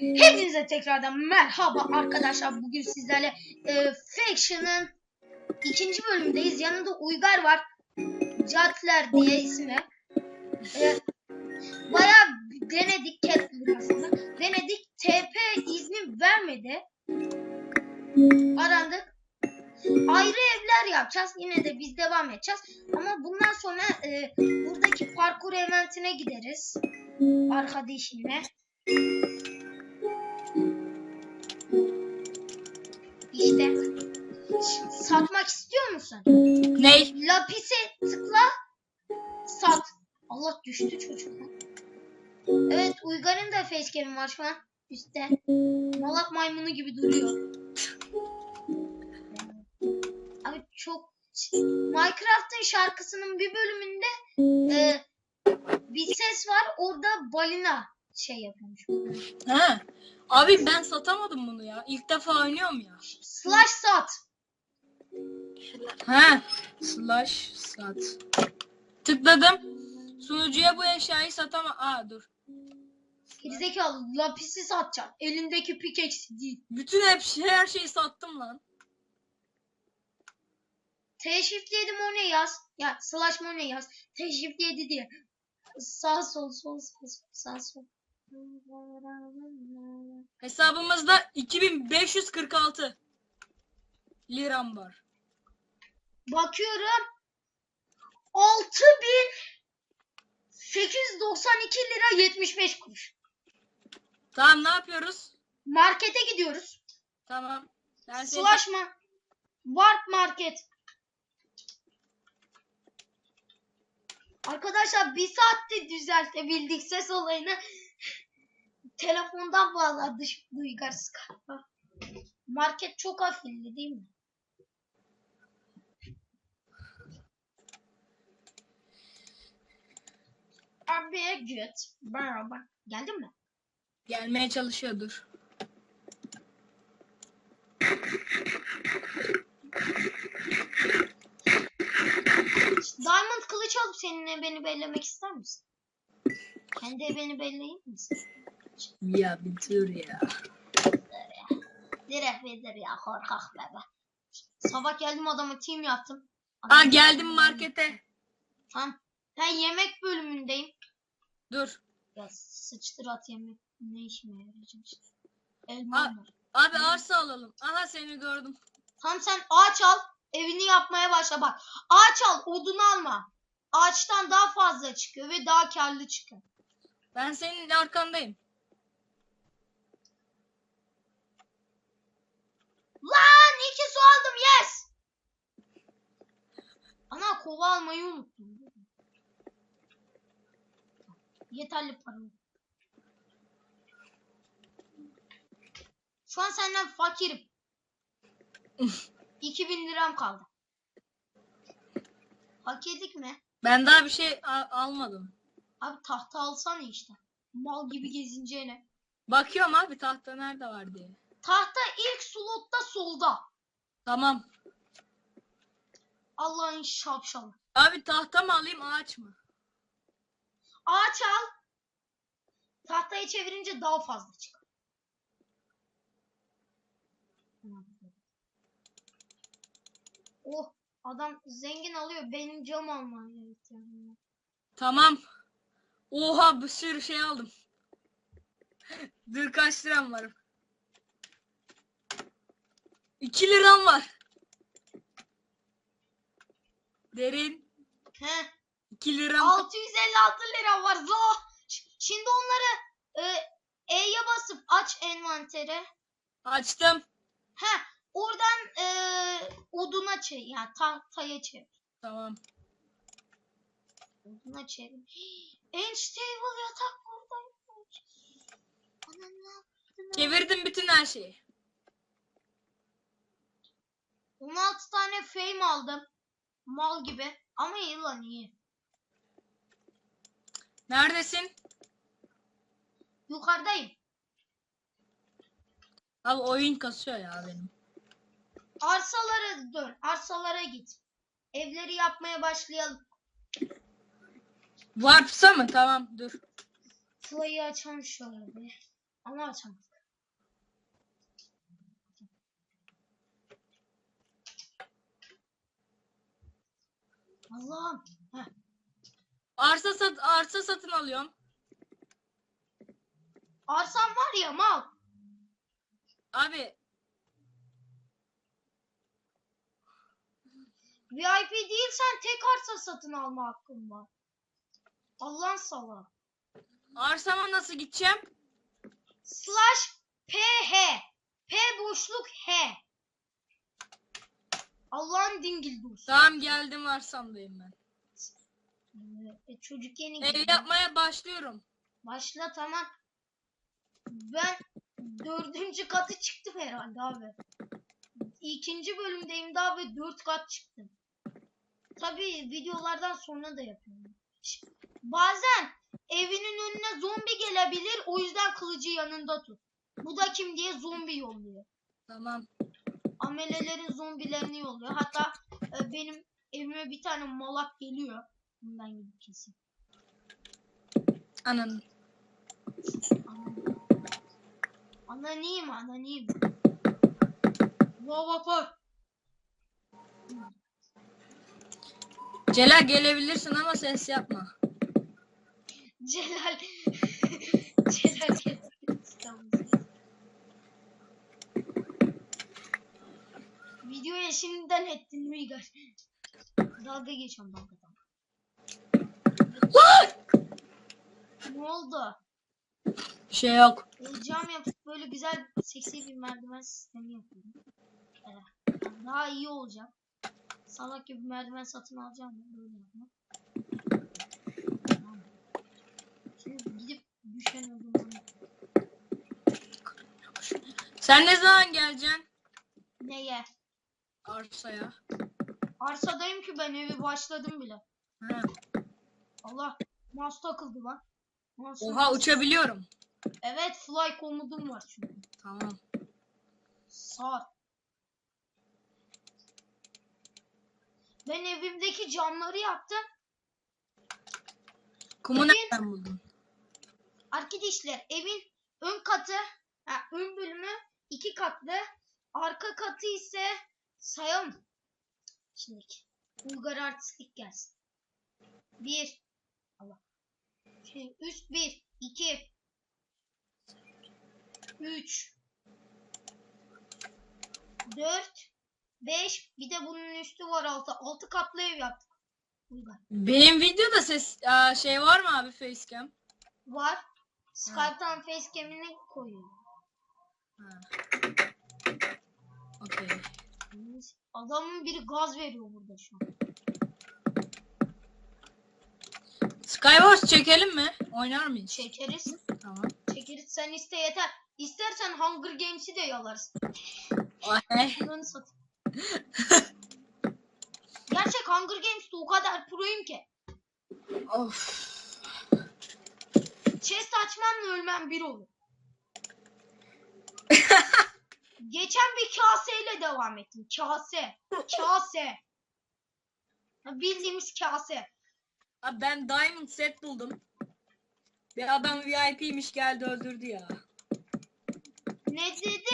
Hepinize tekrardan merhaba arkadaşlar. Bugün sizlerle e, Faction'ın ikinci bölümündeyiz. Yanında Uygar var. Catler diye ismi. E, bayağı denedik aslında. Denedik. TP izni vermedi. Arandık. Ayrı evler yapacağız. Yine de biz devam edeceğiz. Ama bundan sonra e, buradaki parkur eventine gideriz. Arkadaşımla. İşte. Satmak istiyor musun? Ney? Lapise tıkla. Sat. Allah düştü çocuk. Evet Uygar'ın da facecam'i var şu an. Üstte. Malak maymunu gibi duruyor. Abi çok... Minecraft'ın şarkısının bir bölümünde e, bir ses var. Orada balina şey yapıyormuş. Ha. Abi ben satamadım bunu ya. İlk defa oynuyorum ya. Slash sat. Ha. Slash sat. Tıkladım. Sunucuya bu eşyayı satama. Aa dur. Gerizekalı lapisi satacaksın. Elindeki pickaxe değil. Bütün hep her şeyi sattım lan. T shift 7 money yaz. Ya slash money yaz. T shift 7 diye. Sağ sol sol sağ sol sağ sol. Hesabımızda 2546 liram var. Bakıyorum. 6892 lira 75 kuruş. Tamam ne yapıyoruz? Markete gidiyoruz. Tamam. Ben seni- Slash? Warp market. Arkadaşlar bir saatte düzeltebildik ses olayını. Telefondan bağladı şu Duygar Skype'a. Market çok afilli değil mi? Abi git. Merhaba. Geldin mi? Gelmeye çalışıyordur. Diamond kılıç alıp seninle beni bellemek ister misin? Kendi beni belleyir misin? Ya bir dur ya. Direkt verir ya korkak bebe. Sabah geldim adama team yaptım. Adam- Aa geldim markete. Tamam. Ben yemek bölümündeyim. Dur. Ya sıçtır at yemek. Ne işime yarayacak. Elma var. Abi arsa alalım. Aha seni gördüm. Tamam sen ağaç al. Evini yapmaya başla bak. Ağaç al odunu alma. Ağaçtan daha fazla çıkıyor ve daha karlı çıkıyor. Ben senin arkandayım. Lan iki su aldım yes. Ana kova almayı unuttum. Yeterli param. Şu an senden fakirim. 2000 liram kaldı. Hak yedik mi? Ben daha bir şey almadım. Abi tahta alsana işte. Mal gibi gezineceğine. Bakıyorum abi tahta nerede var diye. Tahta ilk slotta solda. Tamam. Allah'ın şapşalı. Abi tahta mı alayım ağaç mı? Ağaç al. Tahtayı çevirince daha fazla çıkar. Oh adam zengin alıyor. Benim cam almam gerekiyor. Tamam. Oha bir sürü şey aldım. Dur kaç liram var? 2 liram var. Derin. He. 2 liram. 656 lira var. Zo. Şimdi onları e, E'ye basıp aç envanteri. Açtım. He. Oradan e, oduna çevir. Yani tahtaya çevir. Tamam. Oduna çevir. En stable yatak buradaymış. Anam ne Çevirdim bütün her şeyi. 16 tane fame aldım. Mal gibi. Ama iyi lan iyi. Neredesin? Yukarıdayım. Abi oyun kasıyor ya benim. Arsalara dön. Arsalara git. Evleri yapmaya başlayalım. Warps'a mı? Tamam dur. Fly'ı açalım şöyle bir. Ama açamadık. Allah'ım. Heh. Arsa sat arsa satın alıyorum. Arsan var ya mal. Abi VIP değilsen tek arsa satın alma hakkın var. Allah'ın salağı. arsama nasıl gideceğim? Slash PH. P boşluk H. Allah'ın dingil dursun. Tamam geldim arsamdayım ben. Ee, çocuk yeni Ev yapmaya başlıyorum. Başla tamam. Ben dördüncü katı çıktım herhalde abi. İkinci bölümdeyim daha ve dört kat çıktım. Tabi videolardan sonra da yapıyorum. Bazen evinin önüne zombi gelebilir o yüzden kılıcı yanında tut. Bu da kim diye zombi yolluyor. Tamam. Amelelerin zombilerini yolluyor. Hatta e, benim evime bir tane malak geliyor. Bundan gibi kesin. Ananı. Ananiyim ananiyim. Vavapor. Celal gelebilirsin ama ses yapma. Celal. Celal geldi. Videoya şimdiden ettin Uygar. Dalga geçiyorum dalgadan. ne oldu? Bir şey yok. Cam yapıp böyle güzel seksi bir merdiven sistemi yapıyorum. Evet. Daha iyi olacak. Salak gibi merdiven satın alacağım. Böyle yapma. Tamam. Şimdi gidip düşen ödümünü. Sen ne zaman geleceksin Neye? Arsaya? Arsadayım ki ben evi başladım bile. Ha. Allah mouse takıldı lan. Mouse Oha uçabiliyorum. Evet fly komudum var çünkü. Tamam. Sar. Ben evimdeki camları yaptım. Kumu Evin- nereden buldun? Arkadaşlar evin ön katı, ha, ön bölümü iki katlı. Arka katı ise sayalım. Şimdi Bulgar artistlik gelsin. Bir. Allah. Şimdi üst bir, iki, üç, dört, beş. Bir de bunun üstü var altı. Altı katlı ev yaptık. Bulgar. Benim videoda ses Aa, şey var mı abi facecam? Var. Skype'tan facecam'ini koyuyor. Ha. Okey. Adamın biri gaz veriyor burada şu an. Skywars çekelim mi? Oynar mıyız? Çekeriz. Tamam. Çekeriz sen iste yeter. İstersen Hunger Games'i de. Okey. Bunları sat. Gerçek Hunger Games'te o kadar proyum ki. of. Chest açmamla ölmem bir olur. Geçen bir kaseyle devam ettim. Kase. Kase. Bildiğimiz kase. Abi ben diamond set buldum. Bir adam VIP'miş geldi öldürdü ya. Ne dedi?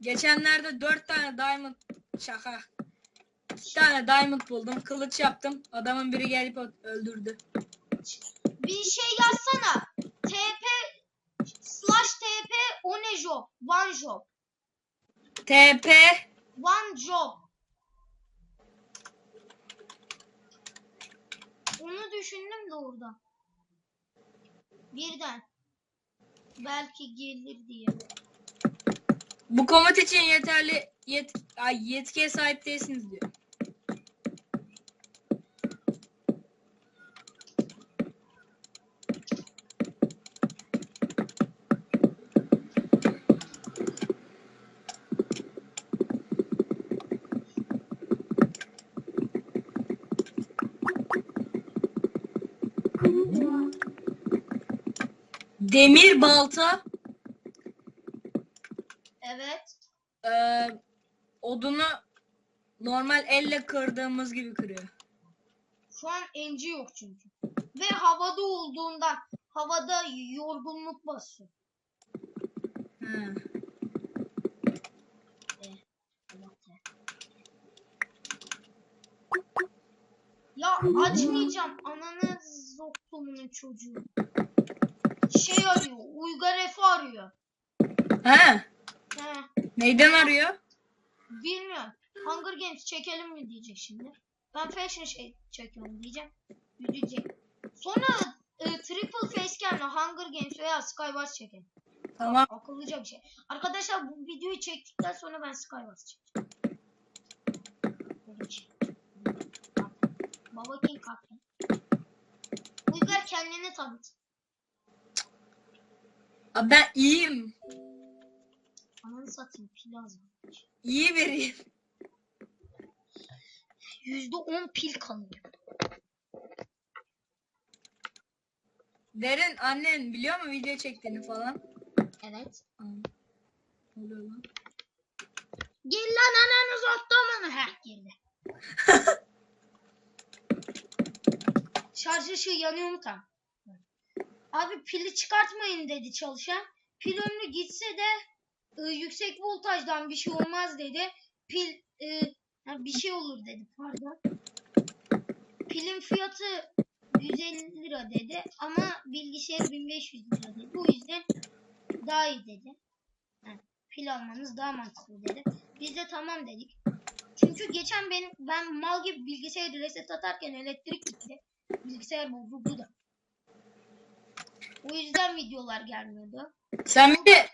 Geçenlerde dört tane diamond şaka. Bir tane diamond buldum. Kılıç yaptım. Adamın biri gelip öldürdü. Bir şey yazsana. TP TP o ne job? One job. TP One job. Onu düşündüm de orada. Birden. Belki gelir diye. bu komut için yeterli yet ay, yetkiye sahip değilsiniz diyor. Demir balta Evet. Ee, odunu normal elle kırdığımız gibi kırıyor. Şu an enci yok çünkü. Ve havada olduğundan havada yorgunluk basıyor. Allah açmayacağım. Ananı zoktumun çocuğu. Şey arıyor. Uygar Efe arıyor. He. He. Neyden arıyor? Bilmiyorum. Hunger Games çekelim mi diyecek şimdi. Ben fashion şey çekiyorum diyeceğim. Yüzecek. Sonra e, triple facecam'le Hunger Games veya Skywars çekelim. Tamam. Akıllıca bir şey. Arkadaşlar bu videoyu çektikten sonra ben Skywars çekeceğim. Böyle şey. Baba King kalktı. Uygar kendini tanıt. Abi ben iyiyim. Ananı satayım pil lazım. İyi biriyim. Yüzde on pil kalıyor. Derin annen biliyor mu video çektiğini falan? Evet. Ne oluyor lan? Gel lan ananı zottomanı. Heh girdi. Şarj ışığı yanıyor mu tam? Abi pili çıkartmayın dedi çalışan. Pil ömrü gitse de e, yüksek voltajdan bir şey olmaz dedi. Pil e, ha, bir şey olur dedi pardon. Pilin fiyatı 150 lira dedi ama bilgisayar 1500 lira dedi. Bu yüzden daha iyi dedi. Ha, pil almanız daha mantıklı dedi. Biz de tamam dedik. Çünkü geçen benim ben mal gibi bilgisayarı reset atarken elektrik gitti. Bilgisayar bozuldu da. O yüzden videolar gelmiyordu. Sen bir de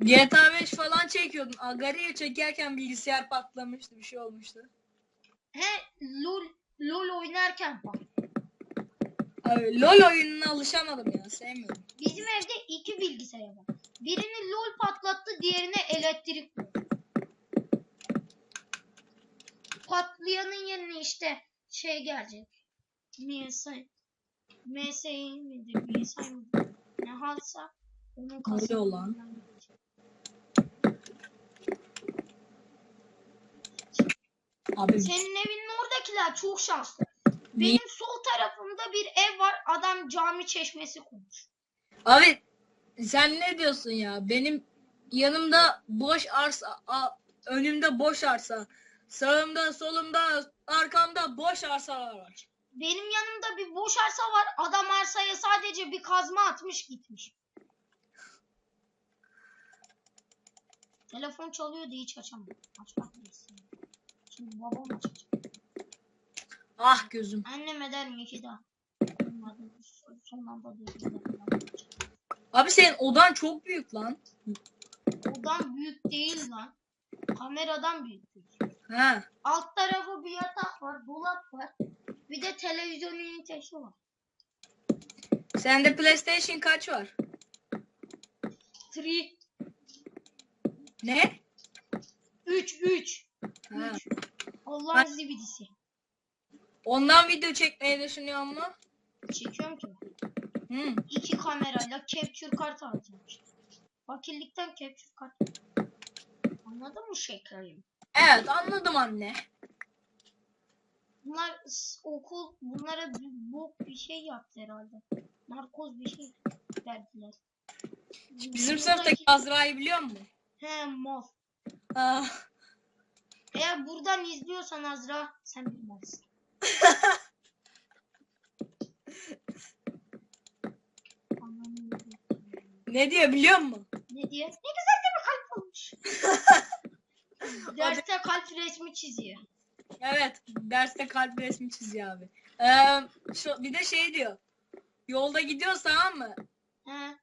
GTA 5 falan çekiyordun. Agari'yi çekerken bilgisayar patlamıştı. Bir şey olmuştu. He LOL LOL oynarken bak. Abi LoL oyununa alışamadım ya. Sevmiyorum. Bizim evde iki bilgisayar var. Birini LOL patlattı, diğerine elektrik vurdu. Patlayanın yerine işte şey gelecek. MSI. MSI midir? MSI midir? Ne halsa onun oluyor lan? kasasından gelecek. Abi Senin evinin oradakiler çok şanslı. Benim sol tarafımda bir ev var. Adam cami çeşmesi kurmuş. Abi sen ne diyorsun ya? Benim yanımda boş arsa, a- önümde boş arsa, sağımda, solumda, arkamda boş arsalar var. Benim yanımda bir boş arsa var. Adam arsaya sadece bir kazma atmış gitmiş. Telefon çalıyordu hiç açamadım. Açmak istedim. Şimdi babam açacak. Ah gözüm. Annem eder mi iki daha? Son anda değil. Abi senin odan çok büyük lan. Odan büyük değil lan. Kameradan büyük. büyük. Ha. Alt tarafı bir yatak var, dolap var. Bir de televizyon ünitesi var. Sende PlayStation kaç var? 3 Ne? 3 3 Ha. Allah'ın zibidisi. Ondan video çekmeyi düşünüyor mu? Çekiyorum ki. Hı. İki kamerayla capture kart alacağım. işte. Fakirlikten capture kart. Anladın mı şekerim? Evet anladım anne. Bunlar okul bunlara bir bok bir şey yaptı herhalde. Narkoz bir şey verdiler. Bizim Buradaki- sınıftaki Azra'yı biliyor musun? He mal. Ah. Eğer buradan izliyorsan Azra sen bilmezsin. Ne diyor biliyor musun? ne diye? Ne güzel de bir kalp olmuş. Derste kalp resmi çiziyor. Evet. Derste kalp resmi çiziyor abi. Ee, şu, bir de şey diyor. Yolda gidiyoruz tamam mı? He,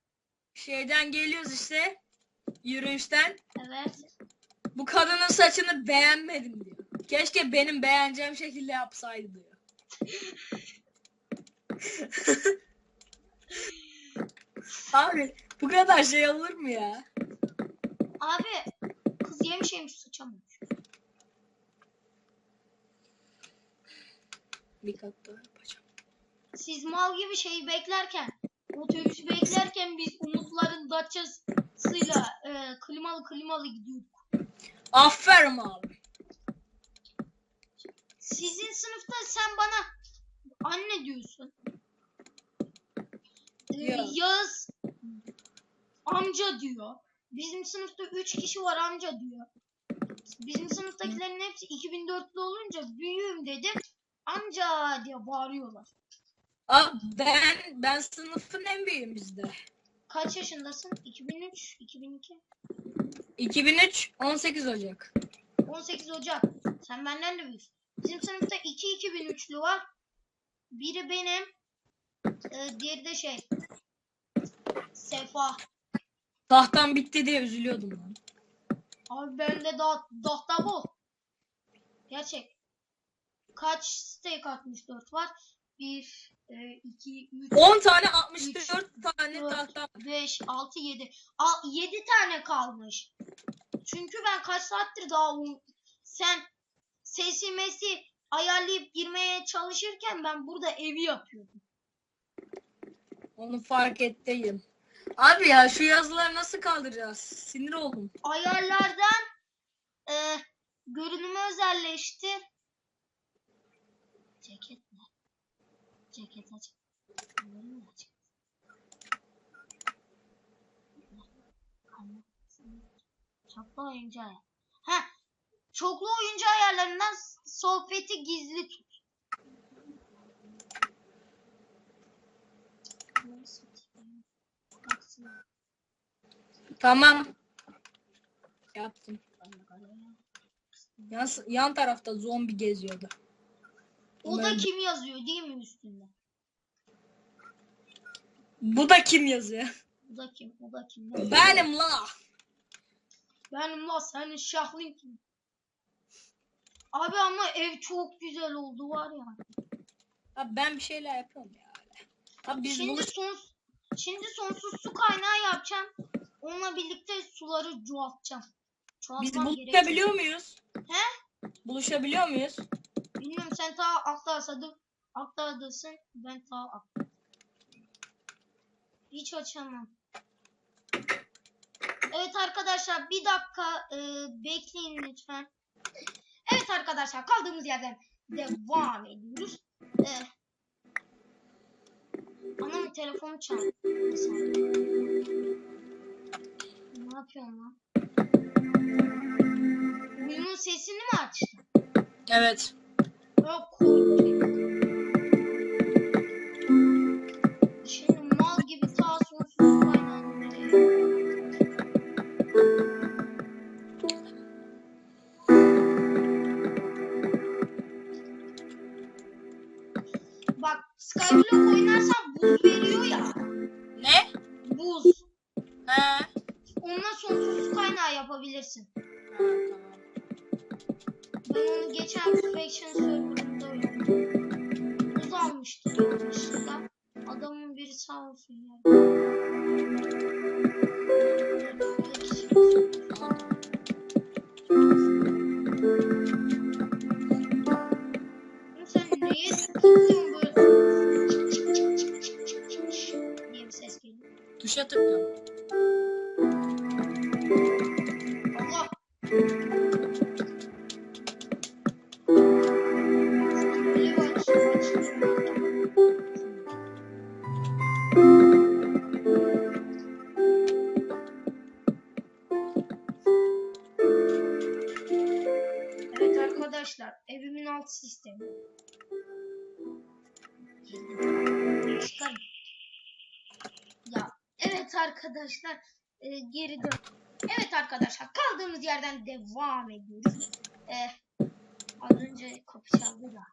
Şeyden geliyoruz işte. Yürüyüşten. evet. Bu kadının saçını beğenmedim diyor. Keşke benim beğeneceğim şekilde yapsaydı diyor. Abi bu kadar şey olur mu ya? Abi kız yemiş yemiş sıçamamış. Bir kat daha yapacağım. Siz mal gibi şeyi beklerken, otobüsü beklerken biz Umutların Datça'sıyla e, klimalı klimalı gidiyorduk. Aferin abi. Sizin sınıfta sen bana anne diyorsun. Ee. Yağız amca diyor. Bizim sınıfta 3 kişi var amca diyor. Bizim sınıftakilerin hepsi 2004'lü olunca büyüğüm dedim. Amca diye bağırıyorlar. Abi ben ben sınıfın en büyüğüm bizde. Kaç yaşındasın? 2003, 2002, 2003 18 Ocak. 18 Ocak. Sen benden de büyüksün. Bizim sınıfta 2 2003'lü var. Biri benim. e, diğeri de şey. Sefa. Tahtam bitti diye üzülüyordum ben. Abi bende daha dahta bol. Gerçek. Kaç steak 64 var? 1, 2, 3, 10 tane 64 tane Dört. tahtam. 5, 6, 7. 7 tane kalmış. Çünkü ben kaç saattir daha un- sen sesi mesi ayarlayıp girmeye çalışırken ben burada evi yapıyordum. Onu fark ettiydim. Abi ya şu yazıları nasıl kaldıracağız? Sinir oldum. Ayarlardan e, görünümü özelleştir. Ceket ne? Ceket aç. Görünüm aç. Çoklu oyuncu ayar. Ha, çoklu oyuncu ayarlarından sohbeti gizli tut. Tamam. Yaptım. Yan, yan tarafta zombi geziyordu. O da kim yazıyor değil mi üstünde? Bu da kim yazıyor? O da kim? O da kim? Benim la. Benim la senin şahlin kim? Abi ama ev çok güzel oldu var ya. Abi ben bir şeyler yapıyorum ya. Abi biz şimdi buluş... son şimdi sonsuz su kaynağı yapacağım. Onunla birlikte suları çoğaltacağım. biz Çoğaltmam gerekiyor. buluşabiliyor muyuz? He? Buluşabiliyor muyuz? Sen ta Akdağ'dasın. Akdağ'dasın. Ben ta Akdağ. Hiç açamam. Evet arkadaşlar bir dakika e, bekleyin lütfen. Evet arkadaşlar kaldığımız yerden devam ediyoruz. E, anam telefonu saniye. Ne yapıyorsun lan? Oyunun sesini mi açtın? Evet. Yapabilirsin. Ha, tamam. Ben onu geçen Faction serverında arkadaşlar e, geri dön. Evet arkadaşlar kaldığımız yerden devam ediyoruz. E, az önce kapı çaldı da.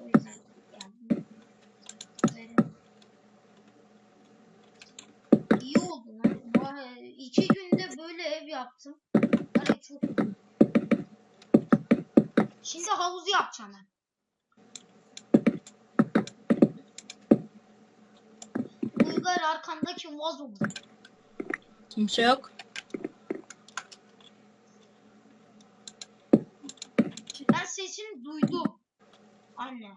O yüzden geldim. İyi oldu lan. Vay, günde böyle ev yaptım. Hani çok Şimdi havuz yapacağım ben. Uygar arkandaki vazo mu? Kimse yok. Ben sesini duydum. Anne.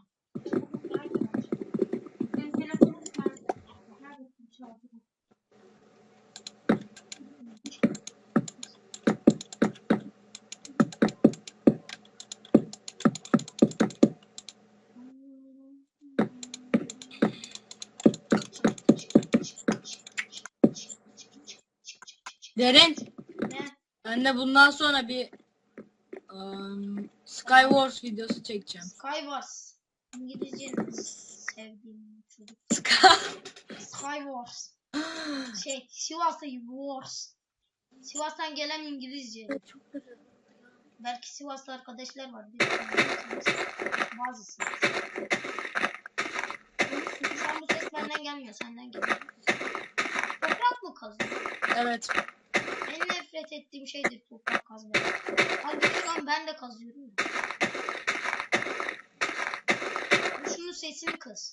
Benim telefonum nerede? Nerede çaldı? Derin. Ne? Ben de bundan sonra bir ım, Skywars videosu çekeceğim. Skywars. İngilizce sevdiğim çocuk. Skywars. Şey Sivas'ta Wars. Sivas'tan gelen İngilizce. Çok güzel. Belki Sivas'ta arkadaşlar var. Bazısı. An bu ses benden gelmiyor. Senden geliyor. Toprak mı kazıyor? Evet. Nefret ettiğim şeydir toprak kazmak. Halbuki şu an ben de kazıyorum. Şunun sesini kız.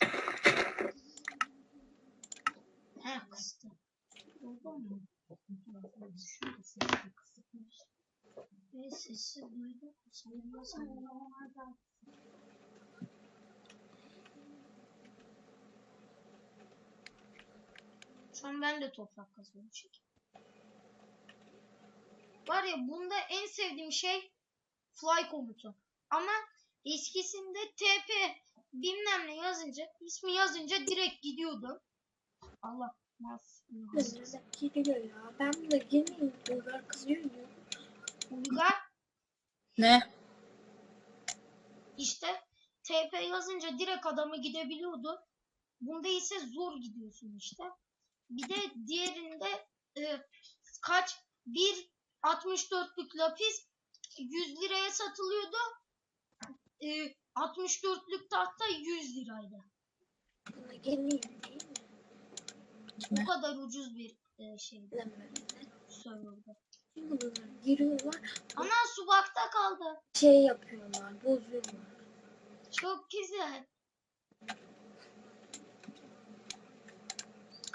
He kıstı. Oldu mu? Ve sesi duydum. Sanırım sanırım. Şu an ben de toprak kazıyorum çünkü. Var ya bunda en sevdiğim şey fly komutu. Ama eskisinde TP bilmem ne yazınca ismi yazınca direkt gidiyordu. Allah nasıl geliyor ya. Ben de girmeyeyim. Bulgar kızıyor ya. Uygar Ne? işte TP yazınca direkt adamı gidebiliyordu. Bunda ise zor gidiyorsun işte. Bir de diğerinde e, kaç bir 64'lük lapis 100 liraya satılıyordu. E, 64'lük tahta 100 liraydı. Bu kadar ucuz bir e, şey böyle? serverda. Bunlar giriyorlar. Ana su bakta kaldı. Şey yapıyorlar. Bozuyorlar. Çok güzel.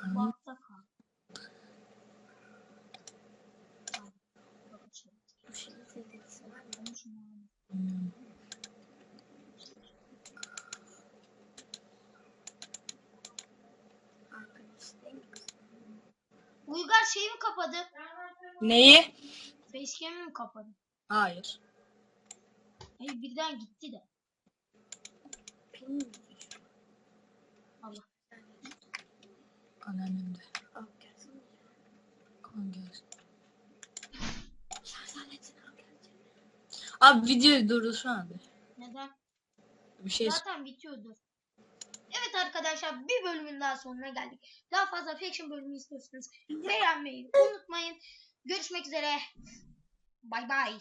Anam. Bakta kaldı. Tamam, bakacağım. Bu şeyin sevgilisi var mı? Konuşma. Hmm. Arkadaş değil mi kız? Uygar şeyi mi kapadı? Neyi? Facecam'i mi kapadı? Hayır. Hayır birden gitti de. Allah. Anneannem de. Kan gelsin. Abi videoyu durdursana abi. Neden? Bir şey Zaten bitiyordu. Arkadaşlar bir bölümün daha sonuna geldik. Daha fazla fiction bölümü istiyorsanız beğenmeyi unutmayın. Görüşmek üzere. Bay bay.